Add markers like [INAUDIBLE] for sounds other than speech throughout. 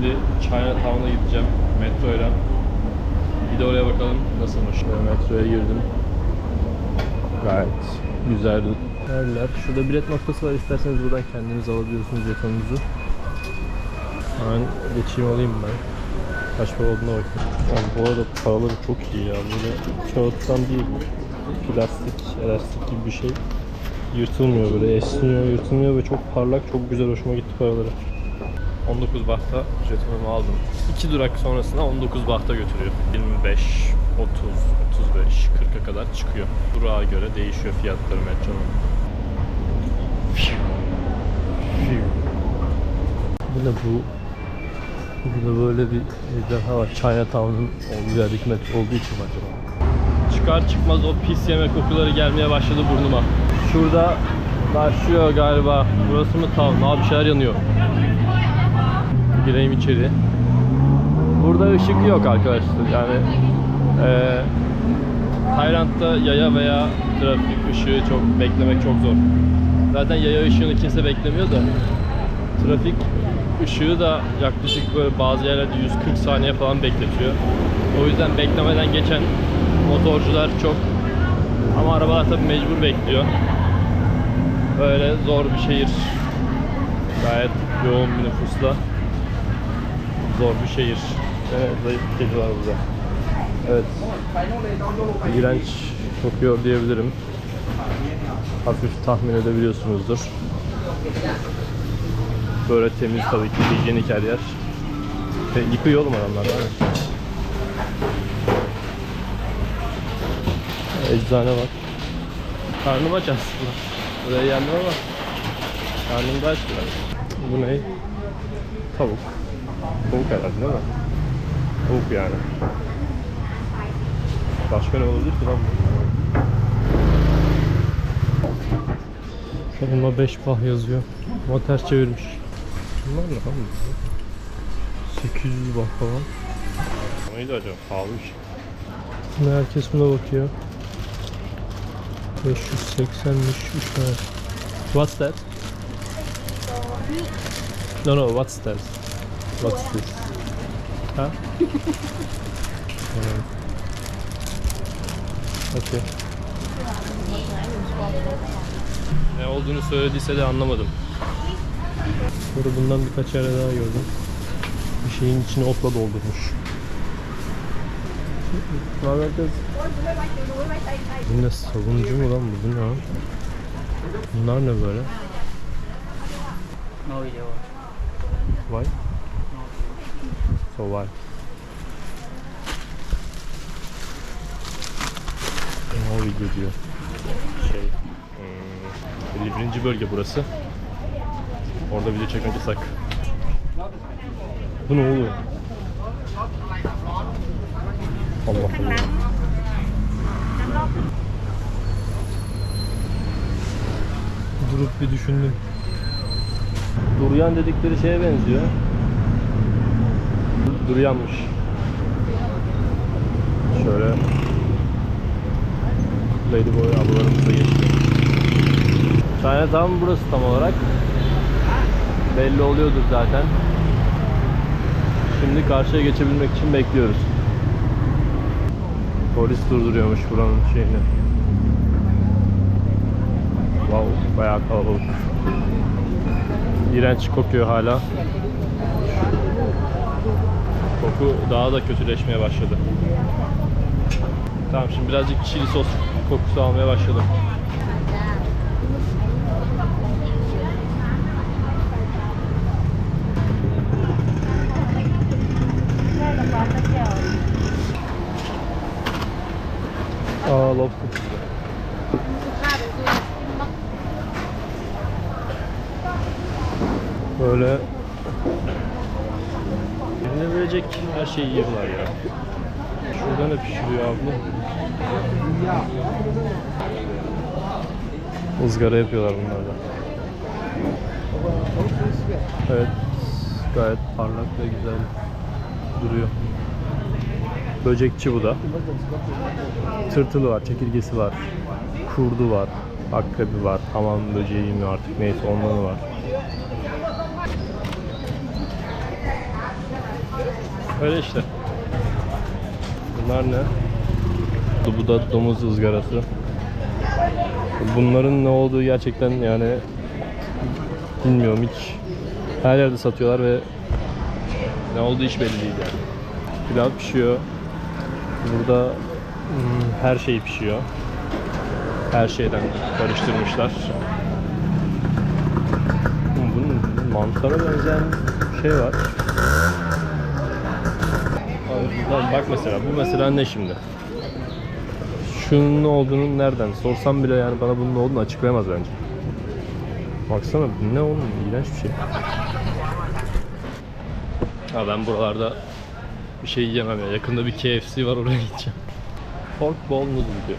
Şimdi Chinatown'a gideceğim metroyla. Bir de oraya bakalım nasılmış. Şöyle metroya girdim. Gayet güzel yerler. Şurada bilet noktası var. İsterseniz buradan kendiniz alabiliyorsunuz jetonunuzu. Hemen geçeyim alayım ben. Kaç para olduğuna bakayım. Yani bu arada paraları çok iyi ya. Böyle kağıttan değil. Plastik, elastik gibi bir şey. Yırtılmıyor böyle. Esniyor, yırtılmıyor ve çok parlak, çok güzel. Hoşuma gitti paraları. 19 bahta jetonumu aldım. 2 durak sonrasında 19 bahta götürüyor. 25, 30, 35, 40'a kadar çıkıyor. Durağa göre değişiyor fiyatları metronun. Bu ne bu? Burada böyle bir ejderha var. Chinatown'un olduğu yerdeki metro olduğu için mi acaba? Çıkar çıkmaz o pis yemek kokuları gelmeye başladı burnuma. Şurada başlıyor galiba. Burası mı town? Abi şeyler yanıyor. Gireyim içeri. Burada ışık yok arkadaşlar. Yani eee Tayland'da yaya veya trafik ışığı çok beklemek çok zor. Zaten yaya ışığını kimse beklemiyor da trafik ışığı da yaklaşık böyle bazı yerlerde 140 saniye falan bekletiyor. O yüzden beklemeden geçen motorcular çok ama arabalar tabii mecbur bekliyor. Böyle zor bir şehir. Gayet yoğun bir nüfusla. Zor bir şehir. Evet, zayıf var burada. Evet. İğrenç kokuyor diyebilirim. Hafif tahmin edebiliyorsunuzdur. Böyle temiz tabii ki hijyenik her yer. Ve yıkıyor oğlum adamlar mi? Eczane var. Karnım aç aslında. Buraya geldim ama karnım da aç biraz. Bu ne? Tavuk. Tavuk herhalde değil mi? Tavuk yani. Başka ne olabilir ki lan bu? Sonunda 5 bah yazıyor. Ama ters çevirmiş. Bunlar ne lan bu? 800 bah falan. Neydi acaba? Pahalıymış. Şimdi herkes buna bakıyor. 580'miş 3 tane. What's that? No no what's that? What's this? Ha? Evet. Okay. Ne olduğunu söylediyse de anlamadım. Sonra bundan birkaç yere daha gördüm. Bir şeyin içine otla doldurmuş. Bu ne savuncu mu lan bu? Bu ne? Bunlar ne böyle? No why? Ne video diyor. Şey, hmm, 51. bölge burası. Orada video çekmek yasak. Bu ne oluyor? Allah Allah. Durup bir düşündüm. Duryan dedikleri şeye benziyor. Duryanmış. Şöyle Ladyboy ablalarımıza geçti. Chinatown burası tam olarak. Belli oluyordur zaten. Şimdi karşıya geçebilmek için bekliyoruz. Polis durduruyormuş buranın şeyini. Wow, bayağı kalabalık. İğrenç kokuyor hala. Koku daha da kötüleşmeye başladı. Tamam şimdi birazcık çili sos kokusu almaya başladım. Aa lobster. Böyle Verecek her şeyi yiyorlar ya. Şurada ne pişiriyor abla? Izgara yapıyorlar bunlarda. Evet. Gayet parlak ve güzel duruyor. Böcekçi bu da. Tırtılı var, çekirgesi var. Kurdu var. Akrebi var. Hamam böceği mi artık neyse ondan var. Öyle işte. Bunlar ne? Bu da domuz ızgarası. Bunların ne olduğu gerçekten yani bilmiyorum hiç. Her yerde satıyorlar ve ne olduğu hiç belli değil yani. Pilav pişiyor. Burada hmm, her şey pişiyor. Her şeyden karıştırmışlar. Hmm, Bunun mantara benzeyen şey var. Lan Bak mesela bu mesela ne şimdi? Şunun ne olduğunu nereden sorsam bile yani bana bunun ne olduğunu açıklayamaz bence. Baksana ne oğlum iğrenç bir şey. Ha ben buralarda bir şey yiyemem ya. Yakında bir KFC var oraya gideceğim. Pork ball noodle diyor.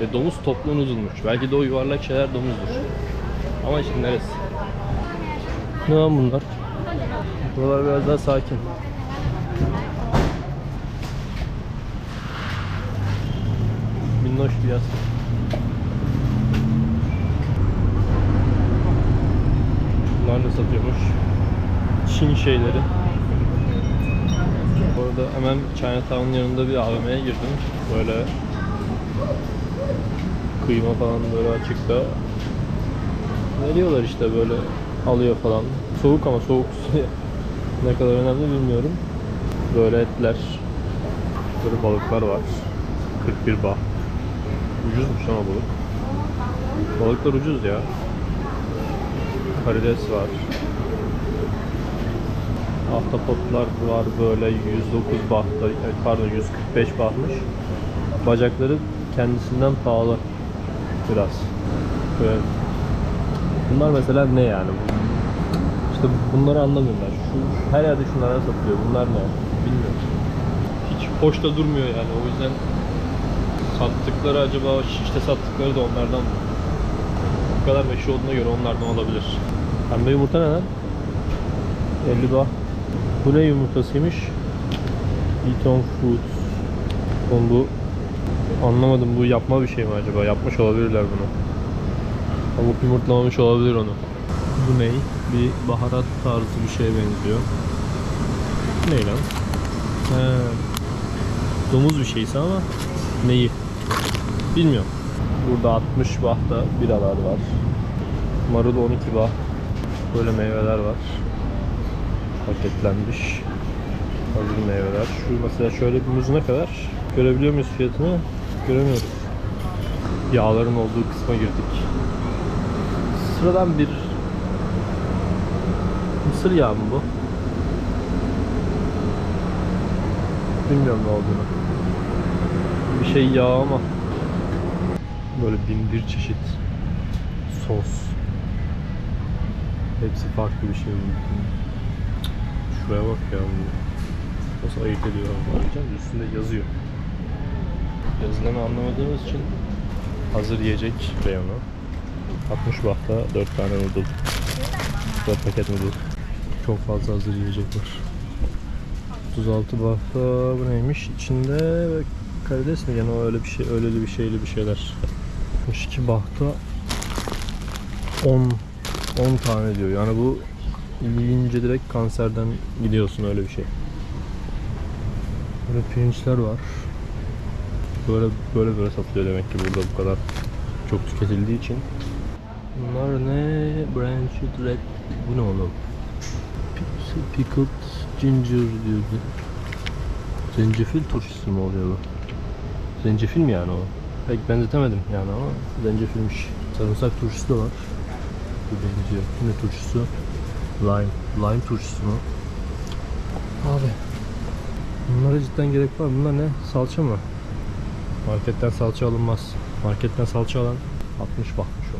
Ve domuz toplu noodle'muş. Belki de o yuvarlak şeyler domuzdur. Ama şimdi neresi? Ne lan bunlar? Buralar biraz daha sakin. Minnoş bir yaz. Bunlar da satıyormuş. Çin şeyleri. Bu arada hemen Chinatown'un yanında bir AVM'ye girdim. Böyle kıyma falan böyle açıkta. Veriyorlar işte böyle alıyor falan. Soğuk ama soğuk [LAUGHS] ne kadar önemli bilmiyorum. Böyle etler. Böyle balıklar var. 41 bah. Ucuzmuş ama balık. Balıklar ucuz ya. Karides var. Ahtapotlar var böyle 109 bahta, evet, pardon 145 bahmış. Bacakları kendisinden pahalı biraz. Böyle. Bunlar mesela ne yani? İşte bunları anlamıyorum ben. Şu, her yerde şunlar satılıyor. Bunlar ne? Bilmiyorum. Hiç hoş da durmuyor yani. O yüzden sattıkları acaba şişte sattıkları da onlardan mı? Bu kadar meşhur olduğuna göre onlardan olabilir. Pembe yumurta ne lan? 50 bah. Bu ne yumurtasıymış? Eat on food. Oğlum bu anlamadım bu yapma bir şey mi acaba? Yapmış olabilirler bunu. Tavuk yumurtlamamış olabilir onu. Bu ne? Bir baharat tarzı bir şeye benziyor. Ne lan? He. Domuz bir şeyse ama neyi? Bilmiyorum. Burada 60 bahta biralar var. Marul 12 bah. Böyle meyveler var. Paketlenmiş. Hazır meyveler. Şu mesela şöyle bir muz ne kadar? Görebiliyor muyuz fiyatını? Göremiyoruz. Yağların olduğu kısma girdik. Sıradan bir mısır yağı mı bu? Bilmiyorum ne olduğunu. Bir şey yağ ama böyle bin bir çeşit sos. Hepsi farklı bir şey. Şuraya bak ya. Nasıl ayırt ediyor anlayacağım. Üstünde yazıyor. Yazılanı anlamadığımız için hazır yiyecek reyonu. 60 bahta 4 tane noodle. 4 paket noodle. Çok fazla hazır yiyecek var. 36 bahta bu neymiş? İçinde karides mi? Yani o öyle bir şey, öyleli bir şeyli bir şeyler. 62 bahta 10 10 tane diyor. Yani bu yiyince direkt kanserden gidiyorsun öyle bir şey. Böyle pirinçler var. Böyle böyle böyle satılıyor demek ki burada bu kadar çok tüketildiği için. Bunlar ne? Branched red. Bu ne oğlum? Pi- Pickled ginger diyordu. Zencefil turşusu mu oluyor bu? Zencefil mi yani o? Pek benzetemedim yani ama zencefilmiş. Sarımsak turşusu da var. Bu benziyor. Ne turşusu? Lime. Lime turşusu mu? Abi. Bunlara cidden gerek var. Bunlar ne? Salça mı? Marketten salça alınmaz. Marketten salça alan 60 bakmış o.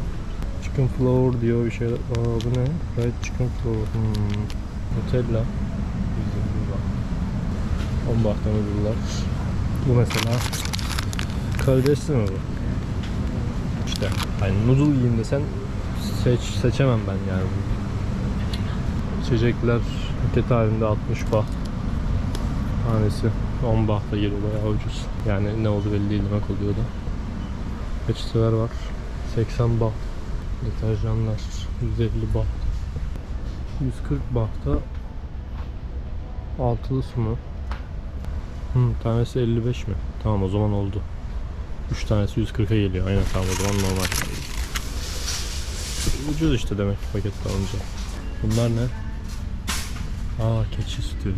Chicken flour diyor bir şey. Aa bu ne? Red chicken flour. Hmm. Nutella. Bizim bu bak. 10 bahtan ödüller. Bu mesela mi bu? İşte hani noodle yiyeyim desen seç, seçemem ben yani. İçecekler paket halinde 60 baht. Tanesi 10 bahta geliyor bayağı ucuz. Yani ne oldu belli değil demek oluyor da. Peçeteler var. 80 baht. Deterjanlar 150 baht. 140 bahta Altılı su mu? Hı, tanesi 55 mi? Tamam o zaman oldu. 3 tanesi 140'a geliyor. Aynen tamam o zaman normal. Ucuz işte demek ki pakette alınca. Bunlar ne? Aa keçi sütü.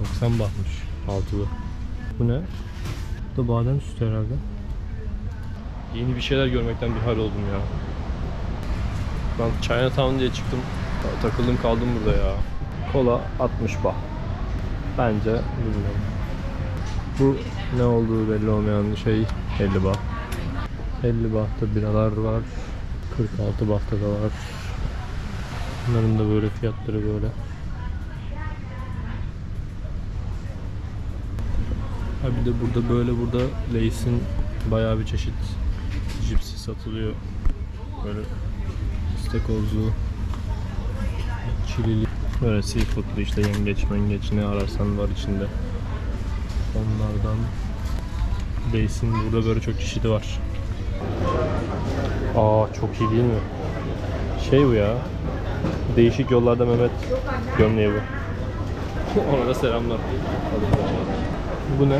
90 bahmış. Altılı. Bu ne? Bu da badem sütü herhalde. Yeni bir şeyler görmekten bir hal oldum ya. Ben Chinatown diye çıktım. Takıldım kaldım burada ya. Kola 60 bah. Bence bilmiyorum. Bu ne olduğu belli olmayan şey 50 bah. 50 bahta biralar var. 46 bahta da var. Bunların da böyle fiyatları böyle. Ha bir de burada böyle burada Lay's'in bayağı bir çeşit cipsi satılıyor. Böyle istakozlu, çilili, böyle seafoodlu işte yengeç mengeç ne ararsan var içinde. Onlardan Lay's'in burada böyle çok çeşidi var. Aa çok iyi değil mi? Şey bu ya. Değişik yollarda Mehmet gömleği bu. [LAUGHS] Ona da selamlar. Bu ne?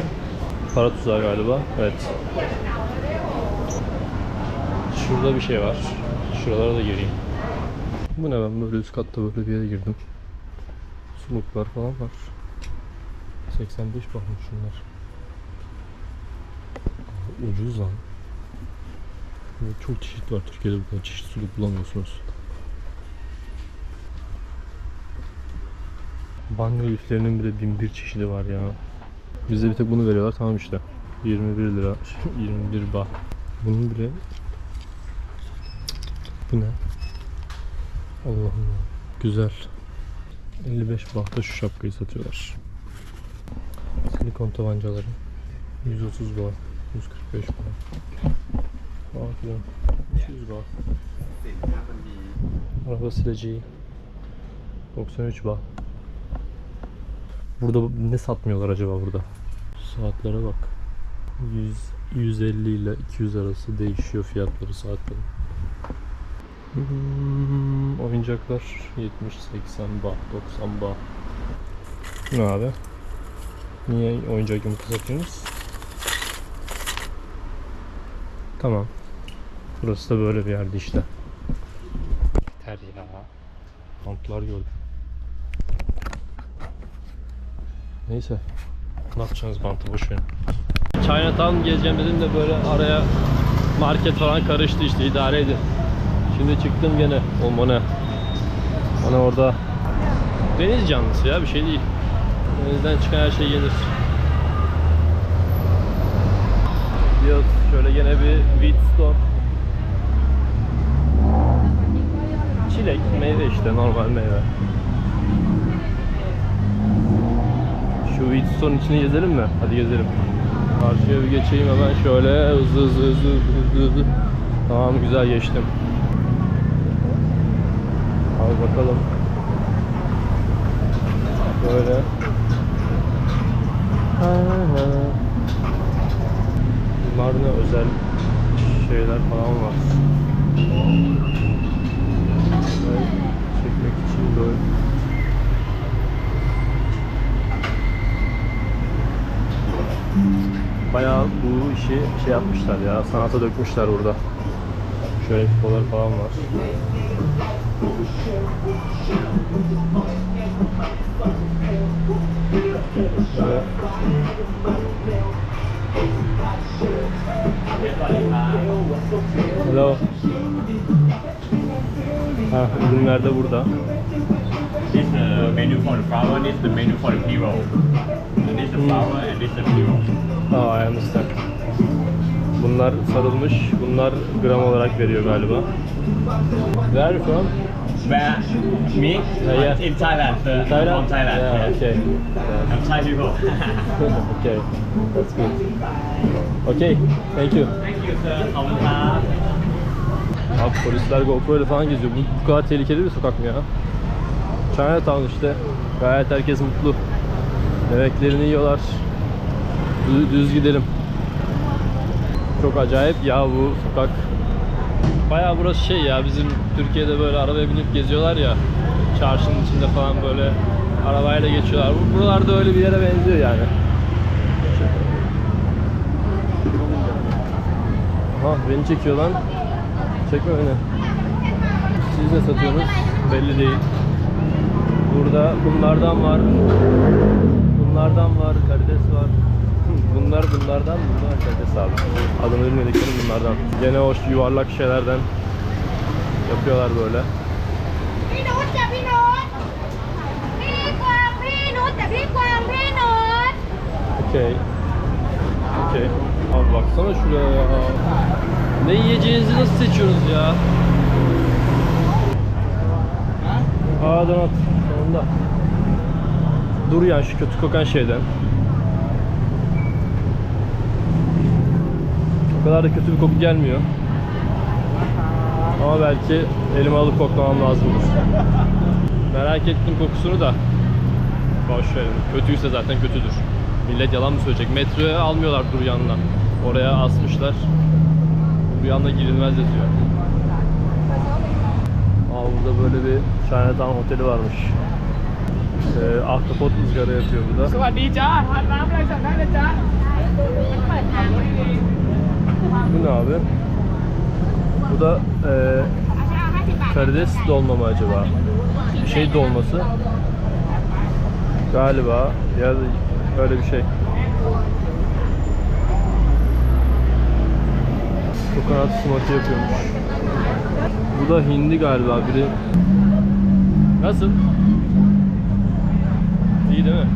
Para tuzağı galiba. Evet. Şurada bir şey var. Şuralara da gireyim. Bu ne ben böyle üst katta böyle bir yere girdim. Suluklar falan var. 85 bakmış şunlar. Ucuz lan. Çok çeşit var. Türkiye'de bu kadar çeşit suluk bulamıyorsunuz. Banyo liflerinin bile bin bir çeşidi var ya. Bize bir tek bunu veriyorlar tamam işte. 21 lira, [LAUGHS] 21 bah. Bunun bile bu ne? Allah'ım. Güzel. 55 bahta şu şapkayı satıyorlar. Silikon tabancaları. 130 bah. 145 bah. Falan filan. 200 bah. Araba sileceği. 93 bah. Burada ne satmıyorlar acaba burada? Saatlere bak. 100, 150 ile 200 arası değişiyor fiyatları saatlerin. Hmm, oyuncaklar 70, 80 bah, 90 bah. Ne abi? Niye oyuncak yumurta satıyorsunuz? Tamam. Burası da böyle bir yerde işte. Yeter ya. Kamplar gördüm. Neyse. Ne yapacaksınız bantı boş verin. Chinatown gezeceğim dedim de böyle araya market falan karıştı işte idare edin. Şimdi çıktım gene o ne? Bana orada deniz canlısı ya bir şey değil. Denizden çıkan her şey yenir. Gidiyoruz şöyle gene bir Wheatstone. Çilek meyve işte normal meyve. Şu Wheatstone içini gezelim mi? Hadi gezelim. Karşıya bir geçeyim hemen şöyle hızlı hızlı hızlı hızlı hızlı. Tamam güzel geçtim. Al bakalım. Böyle. Ha, ha. Bunlar ne özel şeyler falan var. Böyle çekmek için böyle. Bayağı bu işi şey yapmışlar ya, sanata dökmüşler burada. Şöyle pipolar falan var. Hello. Ha, ürünler de burada. This is the menu for the flower, this is the menu for the pre-roll. And this is the flower and this is the pre-roll. Aa, I understand. Bunlar sarılmış, bunlar gram olarak veriyor galiba. Where are you from? Where me? yeah. In Thailand. sir. I'm Thailand? From Thailand. Yeah, yes. okay. I'm Thai people. [LAUGHS] okay, that's good. Okay, thank you. Thank you sir. ขอบคุณครับ Abi polisler GoPro ile falan geziyor. Bu, bu kadar tehlikeli bir sokak mı ya? Chinatown işte. Gayet herkes mutlu. Yemeklerini yiyorlar. Düz, düz gidelim. Çok acayip ya bu sokak. Bayağı burası şey ya bizim Türkiye'de böyle arabaya binip geziyorlar ya. Çarşının içinde falan böyle Arabayla geçiyorlar. Bu- Buralarda öyle bir yere benziyor yani. Aha beni çekiyor lan. Çekme beni. Siz ne satıyorsunuz? Belli değil. Burada bunlardan var. Bunlardan var. Karides var. Bunlar bunlardan bunlar karides abi. Adını bilmedikleri bunlardan. Gene o yuvarlak şeylerden yapıyorlar böyle. พี่นุชจ้ะพี่นุชพี่กวางพี่นุชแต่พี่กวางพี่นุช Okey. Okey. Abi baksana şuraya ya. Ne yiyeceğinizi nasıl seçiyorsunuz ya? Aa donat. Sonunda. Dur yani şu kötü kokan şeyden. O kadar da kötü bir koku gelmiyor. Ama belki elime alıp koklamam lazımdır. Merak ettim kokusunu da. Boş verin. Kötüyse zaten kötüdür. Millet yalan mı söyleyecek? Metroya almıyorlar dur yanına. Oraya asmışlar. Bu yanına girilmez yazıyor. Aa burada böyle bir Chinatown oteli varmış. Ee, ahtapot ızgara yapıyor burada. สวัสดีจ้าทานน้ำอะไรสั่งได้เลยจ้า bu ne abi? Bu da e, karides dolma mı acaba? Bir şey dolması. Galiba ya da öyle bir şey. Kokonat smoothie yapıyormuş. Bu da hindi galiba biri. Nasıl? İyi değil mi?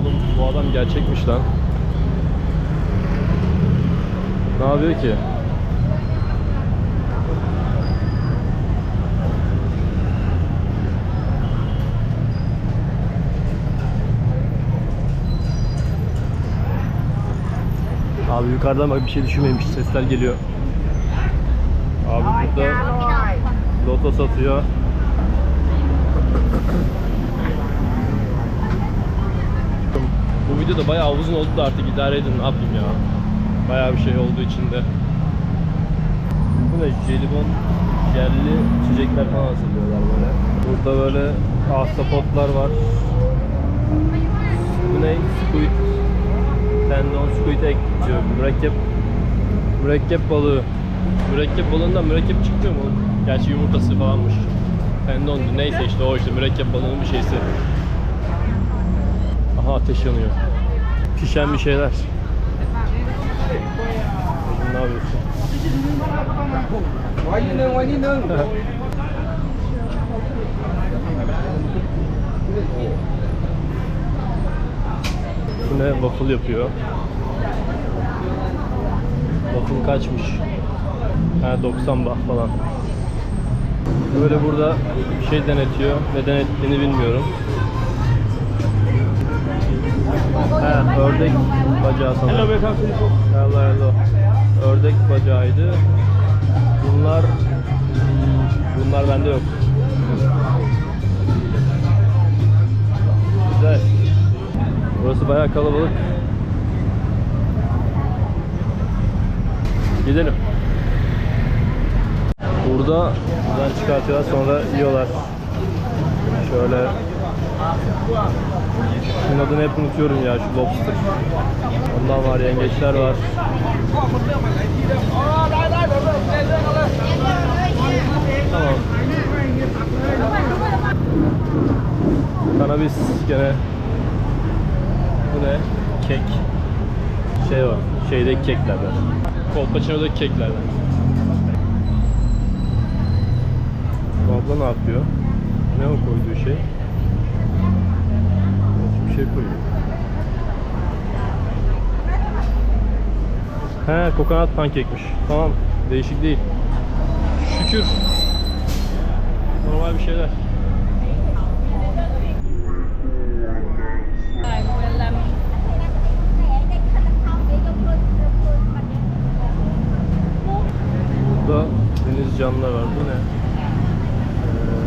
Oğlum bu adam gerçekmiş lan. Ne yapıyor ki? Abi yukarıdan bak bir şey düşünmemiş. Sesler geliyor. Abi burada loto satıyor. Bu video da bayağı uzun oldu da artık idare edin ne yapayım ya. Bayağı bir şey olduğu içinde. Bu ne? Jelibon jelli içecekler falan hazırlıyorlar böyle. Burada böyle ahtapotlar var. Bu ne? Squid. Tendon squid egg diyor. Mürekkep mürekkep balığı. Mürekkep balığından mürekkep çıkmıyor mu? Gerçi yumurtası falanmış. Tendon neyse işte o işte mürekkep balığının bir şeysi. Aha ateş yanıyor. Pişen bir şeyler alıyorsun? Bu ne? Waffle yapıyor. Waffle kaçmış? Ha 90 bah falan. Böyle burada bir şey denetiyor. Ne denettiğini bilmiyorum. Ha, ördek bacağı sanırım. Hello, Hello, hello. Ördek bacağıydı. Bunlar bunlar bende yok. Güzel. Burası bayağı kalabalık. Gidelim. Burada buradan çıkartıyorlar sonra yiyorlar. Şöyle bunun adını hep unutuyorum ya şu lobster. Ondan var yengeçler var. Tamam. Kanabis gene. Bu ne? Kek. Şey var. Şeydeki keklerden. Kolpaçino'daki keklerden. Bu abla ne yapıyor? Ne o koyduğu şey? Bir şey koyuyor. He, kokonat pankekmiş. Tamam, değişik değil. Şükür. Normal bir şeyler. Burada deniz canlılar var. Bu ne? Ee,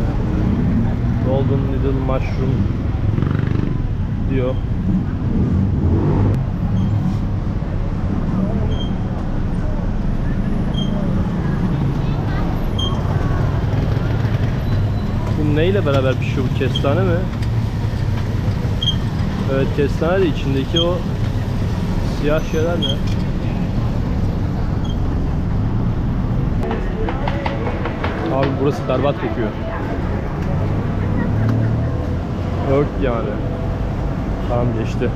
Golden Little Mushroom diyor. Bu neyle beraber pişiyor bu kestane mi? Evet kestane de içindeki o siyah şeyler ne? Abi burası berbat kokuyor. Ört yani. Tamam geçti.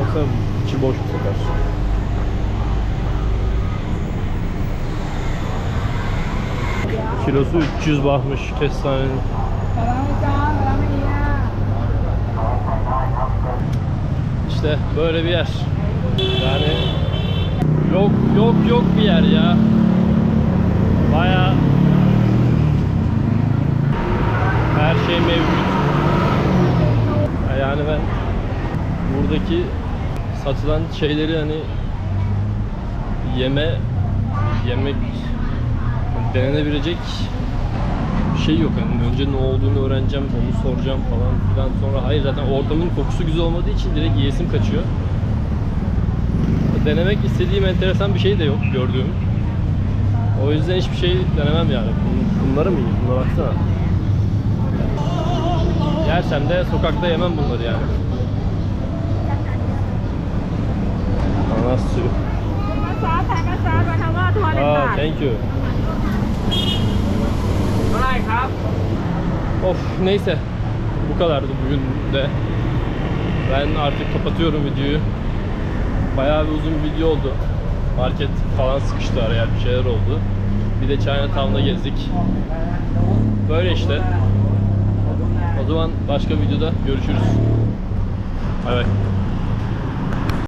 Baksana içi boş bu sefer. Kilosu 300 bahmış kestanenin. İşte böyle bir yer. Yani yok yok yok bir yer ya. Baya her şey mevcut. Yani ben buradaki satılan şeyleri hani yeme yemek denenebilecek şey yok. Yani önce ne olduğunu öğreneceğim, onu soracağım falan filan. Sonra hayır zaten ortamın kokusu güzel olmadığı için direkt yiyesim kaçıyor. Denemek istediğim enteresan bir şey de yok gördüğüm. O yüzden hiçbir şey denemem yani. Bunları mı yiyeyim? Bunlara baksana. Yersem de sokakta yemem bunları yani. Ananas suyu. Aa, thank you. Of neyse. Bu kadardı bugün de. Ben artık kapatıyorum videoyu. Bayağı bir uzun bir video oldu. Market falan sıkıştı araya bir şeyler oldu. Bir de Chinatown'da gezdik. Böyle işte. O zaman başka videoda görüşürüz. Bay bay.